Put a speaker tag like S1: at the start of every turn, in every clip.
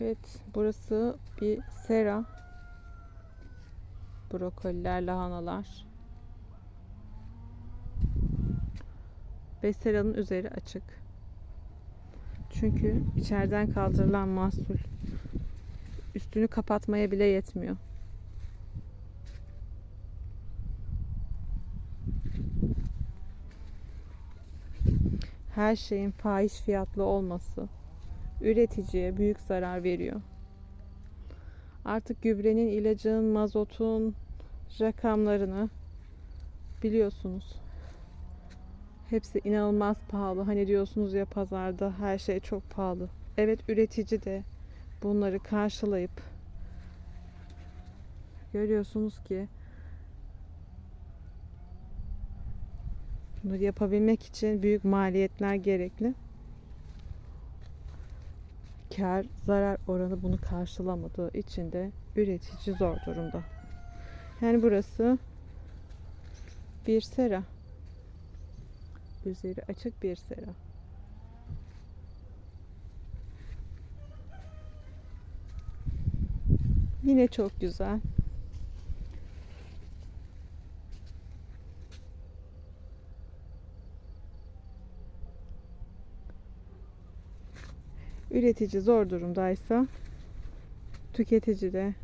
S1: Evet, burası bir sera. Brokoliler, lahanalar. Ve seranın üzeri açık. Çünkü içeriden kaldırılan mahsul üstünü kapatmaya bile yetmiyor. Her şeyin fahiş fiyatlı olması üreticiye büyük zarar veriyor. Artık gübrenin, ilacın, mazotun rakamlarını biliyorsunuz. Hepsi inanılmaz pahalı. Hani diyorsunuz ya pazarda her şey çok pahalı. Evet üretici de bunları karşılayıp görüyorsunuz ki bunları yapabilmek için büyük maliyetler gerekli. Kar zarar oranı bunu karşılamadığı için de üretici zor durumda. Yani burası bir sera. Üzeri açık bir sera. Yine çok güzel. Üretici zor durumdaysa tüketici de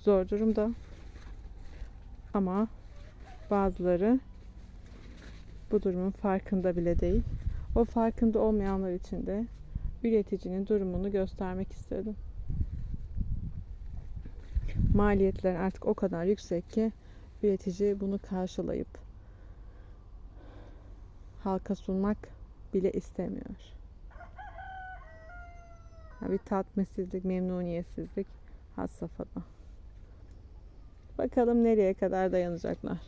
S1: zor durumda. Ama bazıları bu durumun farkında bile değil. O farkında olmayanlar için de üreticinin durumunu göstermek istedim. Maliyetler artık o kadar yüksek ki üretici bunu karşılayıp halka sunmak bile istemiyor. Bir tatminsizlik, memnuniyetsizlik had safhada. Bakalım nereye kadar dayanacaklar.